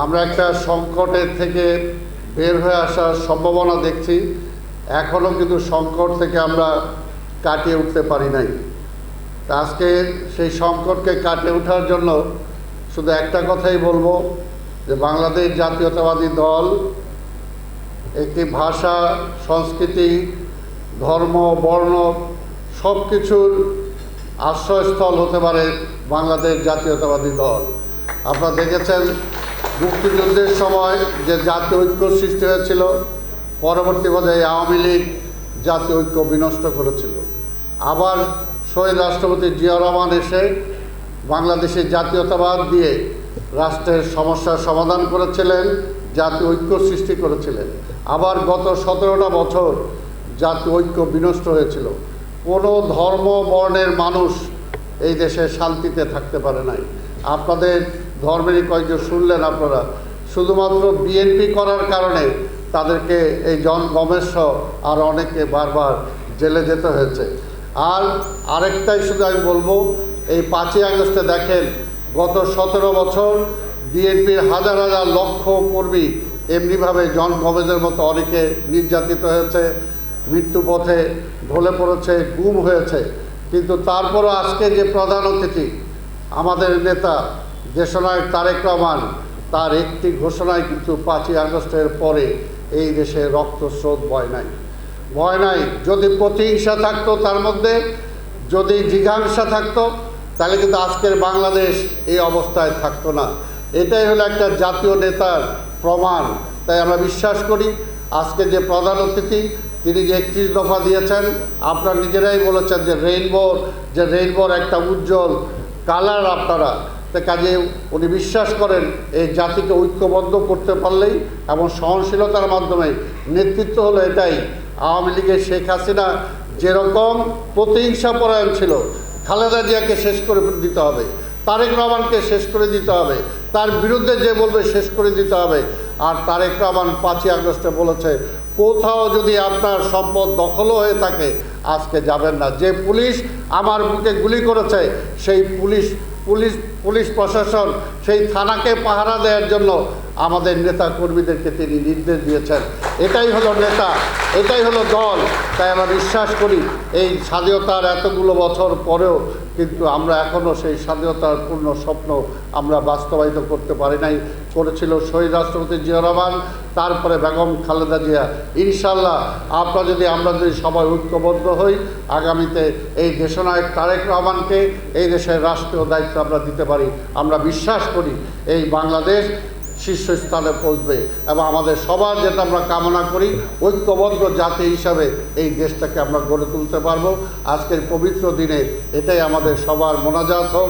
আমরা একটা সংকটের থেকে বের হয়ে আসার সম্ভাবনা দেখছি। এখনও কিন্তু সংকট থেকে আমরা কাটিয়ে উঠতে পারি নাই। তা আজকে সেই সংকটকে কাটিয়ে ওঠার জন্য শুধু একটা কথাই বলব, যে বাংলাদেশ জাতীয়তাবাদী দল একটি ভাষা, সংস্কৃতি, ধর্ম, বর্ণ সব কিছুর আশ্রয়স্থল হতে পারে বাংলাদেশ জাতীয়তাবাদী দল। আপনারা দেখেছেন মুক্তিযুদ্ধের সময় যে জাতীয় ঐক্য সৃষ্টি হয়েছিল, পরবর্তী পর্যায়ে আওয়ামী লীগ জাতীয় ঐক্য বিনষ্ট করেছিল। আবার শহীদ রাষ্ট্রপতি জিয়া রহমান এসে বাংলাদেশের জাতীয়তাবাদ দিয়ে রাষ্ট্রের সমস্যার সমাধান করেছিলেন, জাতীয় ঐক্য সৃষ্টি করেছিলেন। আবার গত সতেরোটা বছর জাতীয় ঐক্য বিনষ্ট হয়েছিল। কোনো ধর্ম, বর্ণের মানুষ এই দেশে শান্তিতে থাকতে পারে নাই। আপনাদের ধর্মেরই কয়েকজন শুনলেন আপনারা, শুধুমাত্র বিএনপি করার কারণে তাদেরকে এই জন গমেশ আর অনেকে বারবার জেলে যেতে হয়েছে। আর আরেকটাই শুধু আমি বলব, এই পাঁচই আগস্টে দেখেন গত সতেরো বছর বিএনপির হাজার হাজার লক্ষ কর্মী এমনিভাবে জন গমেজের মতো অনেকে নির্যাতিত হয়েছে মৃত্যুপথে ঢলে পড়েছে, গুম হয়েছে। কিন্তু তারপরও আজকে যে প্রধান অতিথি, আমাদের নেতা দেশনায়ক তারেক রহমান তার একটি ঘোষণায় কিন্তু পাঁচই আগস্টের পরে এই দেশে রক্তস্রোত বয় নাই। ভয় নাই, যদি প্রতিহিংসা থাকতো তার মধ্যে, যদি জিঘাংসা থাকতো, তাহলে কিন্তু আজকের বাংলাদেশ এই অবস্থায় থাকতো না। এটাই হলো একটা জাতীয় নেতার প্রমাণ। তাই আমরা বিশ্বাস করি, আজকে যে প্রধান অতিথি, তিনি যে একত্রিশ দফা দিয়েছেন, আপনারা নিজেরাই বলেছেন যে রেইনবোর যে রেইনবোর একটা উজ্জ্বল কালার আপনারা। কাজে উনি বিশ্বাস করেন এই জাতিকে ঐক্যবদ্ধ করতে পারলেই এবং সহনশীলতার মাধ্যমে নেতৃত্ব হলো এটাই। আওয়ামী লীগের শেখ হাসিনা যেরকম প্রতিহিংসা পরায়ণ ছিল, খালেদা জিয়াকে শেষ করে দিতে হবে, তারেক রহমানকে শেষ করে দিতে হবে, তার বিরুদ্ধে যে বলবে শেষ করে দিতে হবে। আর তারেক রহমান পাঁচই আগস্টে বলেছে, কোথাও যদি আপনার সম্পদ দখলও হয়ে থাকে, আজকে যাবেন না। যে পুলিশ আমার বুকে গুলি করেছে, সেই পুলিশ পুলিশ পুলিশ প্রশাসন সেই থানাকে পাহারা দেওয়ার জন্য আমাদের নেতা কর্মীদেরকে তিনি নির্দেশ দিয়েছেন। এটাই হলো নেতা, এটাই হলো দল। তাই আমরা বিশ্বাস করি, এই স্বাধীনতার এতগুলো বছর পরেও কিন্তু আমরা এখনও সেই স্বাধীনতার পূর্ণ স্বপ্ন আমরা বাস্তবায়িত করতে পারি নাই। করেছিল শহীদ রাষ্ট্রপতি জিয়া রহমান, তারপরে বেগম খালেদা জিয়া। ইনশাল্লাহ আপনারা যদি, আমরা যদি সবাই ঐক্যবদ্ধ হই, আগামীতে এই দেশনায়ক তারেক রহমানকে এই দেশের রাষ্ট্রীয় দায়িত্ব আমরা দিতে পারি। আমরা বিশ্বাস করি, এই বাংলাদেশ শীর্ষস্থানে পৌঁছবে এবং আমাদের সবার যেটা আমরা কামনা করি, ঐক্যবদ্ধ জাতি হিসাবে এই দেশটাকে আমরা গড়ে তুলতে পারব। আজকের পবিত্র দিনে এটাই আমাদের সবার মোনাজাত হোক।